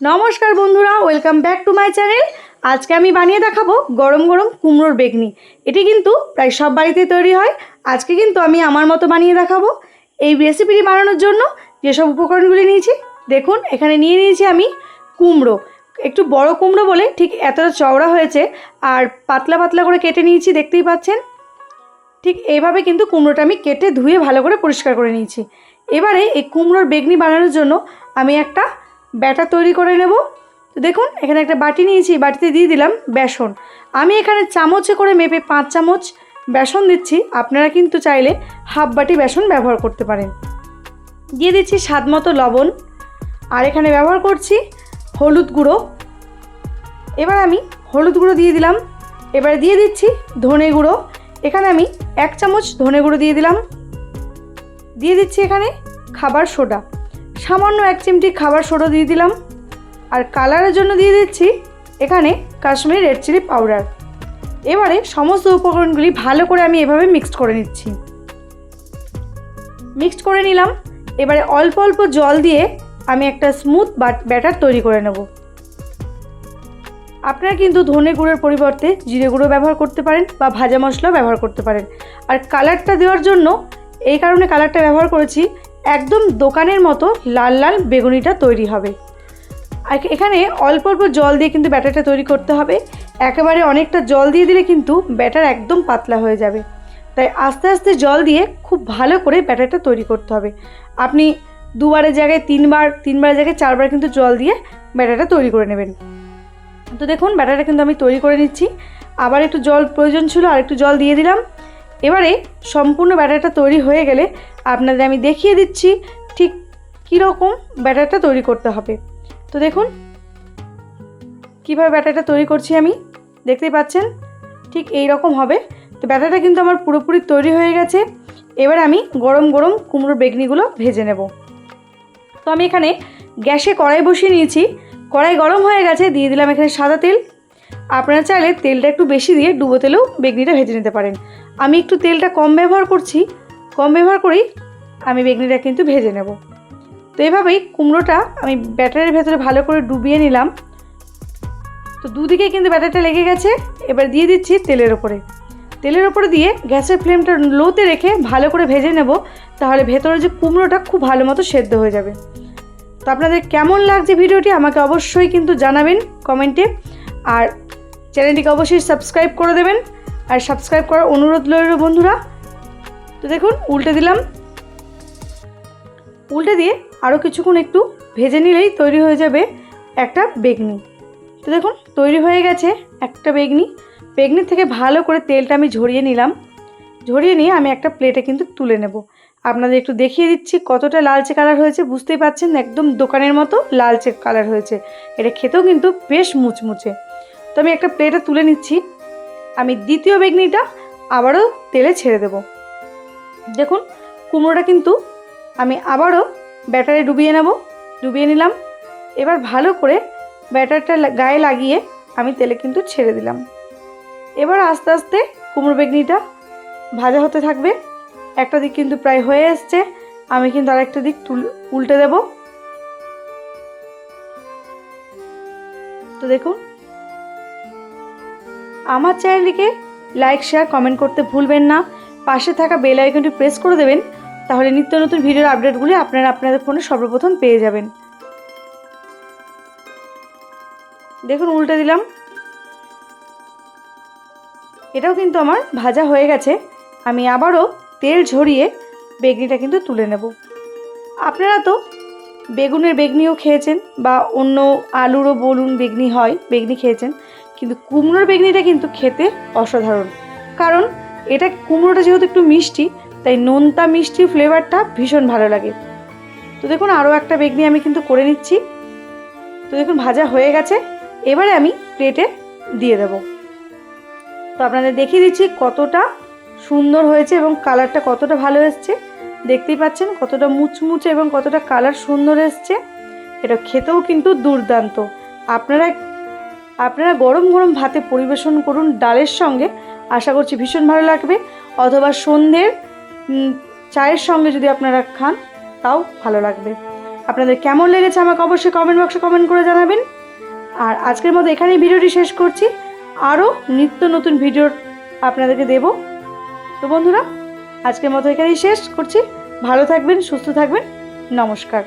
নমস্কার বন্ধুরা welcome back to my channel আজকে আমি বানিয়ে দেখাবো গরম গরম কুমড়োর বেগনি। এটি কিন্তু প্রায় সব বাড়িতে তৈরি হয়। আজকে কিন্তু আমি আমার মতো বানিয়ে দেখাবো। এই রেসিপিটি বানানোর জন্য যেসব উপকরণগুলি নিয়েছি, দেখুন, এখানে নিয়ে নিয়েছি আমি কুমড়ো। একটু বড় কুমড়ো বলে ঠিক এতটা চওড়া হয়েছে আর পাতলা পাতলা করে কেটে নিয়েছি, দেখতেই পাচ্ছেন। ঠিক এইভাবে কিন্তু কুমড়োটা আমি কেটে ধুয়ে ভালো করে পরিষ্কার করে নিয়েছি। এবারে এই কুমড়োর বেগনি বানানোর জন্য আমি একটা ব্যাটার তৈরি করে নেব। তো দেখুন, এখানে একটা বাটি নিয়েছি বাটিতে দিয়ে দিলাম বেসন। আমি এখানে চামচে করে মেপে পাঁচ চামচ বেসন দিচ্ছি। আপনারা কিন্তু চাইলে হাফ বাটি বেসন ব্যবহার করতে পারেন। দিয়ে দিচ্ছি স্বাদ মতো লবণ। আর এখানে ব্যবহার করছি হলুদ গুঁড়ো। এবার আমি হলুদ গুঁড়ো দিয়ে দিলাম। এবার দিয়ে দিচ্ছি ধনে গুঁড়ো। এখানে আমি এক চামচ ধনে গুঁড়ো দিয়ে দিলাম। দিয়ে দিচ্ছি এখানে খাবার সোডা। সামান্য এক চিমটি খাবার সোডা দিয়ে দিলাম। আর কালারের জন্য দিয়ে দিচ্ছি এখানে কাশ্মীরি রেড চিলি পাউডার। এবারে সমস্ত উপকরণগুলি ভালো করে আমি এভাবে মিক্সড করে নিচ্ছি। মিক্সড করে নিলাম। এবারে অল্প অল্প জল দিয়ে আমি একটা স্মুথ ব্যাটার তৈরি করে নেব। আপনারা কিন্তু ধনে গুঁড়োর পরিবর্তে জিরে গুঁড়ো ব্যবহার করতে পারেন বা ভাজা মশলাও ব্যবহার করতে পারেন। আর কালারটা দেওয়ার জন্য এই কারণে কালারটা ব্যবহার করেছি একদম দোকানের মতো লাল লাল বেগুনিটা তৈরি হবে। এখানে অল্প অল্প জল দিয়ে কিন্তু ব্যাটারটা তৈরি করতে হবে। একেবারে অনেকটা জল দিয়ে দিলে কিন্তু ব্যাটার একদম পাতলা হয়ে যাবে। তাই আস্তে আস্তে জল দিয়ে খুব ভালো করে ব্যাটারটা তৈরি করতে হবে। আপনি দুবারের জায়গায় তিনবার, তিনবারের জায়গায় চারবার কিন্তু জল দিয়ে ব্যাটারটা তৈরি করে নেবেন। তো দেখুন, ব্যাটারটা কিন্তু আমি তৈরি করে নিচ্ছি। আবার একটু জল প্রয়োজন ছিল আর একটু জল দিয়ে দিলাম। এবারে সম্পূর্ণ ব্যাটারটা তৈরি হয়ে গেলে আপনাদের আমি দেখিয়ে দিচ্ছি ঠিক কীরকম ব্যাটারটা তৈরি করতে হবে। তো দেখুন, কীভাবে ব্যাটারটা তৈরি করছি আমি, দেখতেই পাচ্ছেন? ঠিক এই রকম হবে। তো ব্যাটারটা কিন্তু আমার পুরোপুরি তৈরি হয়ে গেছে। এবার আমি গরম গরম কুমড়োর বেগনিগুলো ভেজে নেব। তো আমি এখানে গ্যাসে কড়াই বসিয়ে নিয়েছি। কড়াই গরম হয়ে গেছে, দিয়ে দিলাম এখানে সাদা তেল। আপনারা চাইলে তেলটা একটু বেশি দিয়ে ডুবো তেলেও বেগনিটা ভেজে নিতে পারেন। আমি একটু তেলটা কম ব্যবহার করছি, কম ব্যবহার করেই আমি বেগনিটা কিন্তু ভেজে নেব। তো এভাবেই কুমড়োটা আমি ব্যাটারের ভেতরে ভালো করে ডুবিয়ে নিলাম। তো দুদিকে কিন্তু ব্যাটারটা লেগে গেছে, এবার দিয়ে দিচ্ছি তেলের ওপরে। তেলের ওপরে দিয়ে গ্যাসের ফ্লেমটা লোতে রেখে ভালো করে ভেজে নেব, তাহলে ভেতরে যে কুমড়োটা খুব ভালো মতো সেদ্ধ হয়ে যাবে। তো আপনাদের কেমন লাগছে ভিডিওটি আমাকে অবশ্যই কিন্তু জানাবেন কমেন্টে, আর চ্যানেলটিকে অবশ্যই সাবস্ক্রাইব করে দেবেন। আর সাবস্ক্রাইব করার অনুরোধ রইল বন্ধুরা। তো দেখুন, উল্টে দিলাম। উল্টে দিয়ে আরও কিছুক্ষণ একটু ভেজে নিলেই তৈরি হয়ে যাবে একটা বেগনি। তো দেখুন, তৈরি হয়ে গেছে একটা বেগনি। বেগনির থেকে ভালো করে তেলটা আমি ঝরিয়ে নিলাম। ঝরিয়ে নিয়ে আমি একটা প্লেটে কিন্তু তুলে নেব। আপনাদের একটু দেখিয়ে দিচ্ছি কতটা লালচে কালার হয়েছে। বুঝতেই পারছেন, একদম দোকানের মতো লালচে কালার হয়েছে। এটা খেতেও কিন্তু বেশ মুচমুচে। তো আমি একটা প্লেটে তুলে নিচ্ছি। আমি দ্বিতীয় বেগনিটা আবারও তেলে ছেড়ে দেব। দেখুন, কুমড়োটা কিন্তু আমি আবারও ব্যাটারে ডুবিয়ে নেব, ডুবিয়ে নিলাম। এবার ভালো করে ব্যাটারটা গায়ে লাগিয়ে আমি তেলে কিন্তু ছেড়ে দিলাম। এবার আস্তে আস্তে কুমড়ো বেগনিটা ভাজা হতে থাকবে। একটা দিক কিন্তু প্রায় হয়ে এসছে, আমি কিন্তু আরেকটা দিক উল্টে দেব। তো দেখুন আমার চ্যানেলটিকে লাইক শেয়ার কমেন্ট করতে ভুলবেন না। পাশে থাকা বেল আইকনটি প্রেস করে দেবেন, তাহলে নিত্য নতুন ভিডিওর আপডেটগুলি আপনারা আপনাদের ফোনে সর্বপ্রথম পেয়ে যাবেন। দেখুন, উল্টে দিলাম। এটাও কিন্তু আমার ভাজা হয়ে গেছে। আমি আবারও তেল ঝরিয়ে বেগনিটা কিন্তু তুলে নেব। আপনারা তো বেগুনের বেগনিও খেয়েছেন বা অন্য আলুরও বলুন বেগনি হয়, বেগনি খেয়েছেন। কিন্তু কুমড়োর বেগনিটা কিন্তু খেতে অসাধারণ। কারণ এটা কুমড়োটা যেহেতু একটু মিষ্টি, তাই নোনতা মিষ্টি ফ্লেভারটা ভীষণ ভালো লাগে। তো দেখুন, আরও একটা বেগনি আমি কিন্তু করে নিচ্ছি। তো দেখুন, ভাজা হয়ে গেছে। এবারে আমি প্লেটে দিয়ে দেব। তো আপনাদের দেখিয়ে দিচ্ছি কতটা সুন্দর হয়েছে এবং কালারটা কতটা ভালো এসছে। দেখতেই পাচ্ছেন, কতটা মুচমুচে এবং কতটা কালার সুন্দর এসছে। এটা খেতেও কিন্তু দুর্দান্ত। আপনারা আপনারা গরম গরম ভাতে পরিবেশন করুন ডালের সঙ্গে। আশা করছি ভীষণ ভালো লাগবে। অথবা সন্ধ্যের চায়ের সঙ্গে যদি আপনারা খান, তাও ভালো লাগবে। আপনাদের কেমন লেগেছে আমাকে অবশ্যই কমেন্ট বক্সে কমেন্ট করে জানাবেন। আর আজকের মতো এখানেই ভিডিওটি শেষ করছি। আরও নিত্য নতুন ভিডিও আপনাদেরকে দেব। তো বন্ধুরা, আজকের মতো এখানেই শেষ করছি। ভালো থাকবেন, সুস্থ থাকবেন। নমস্কার।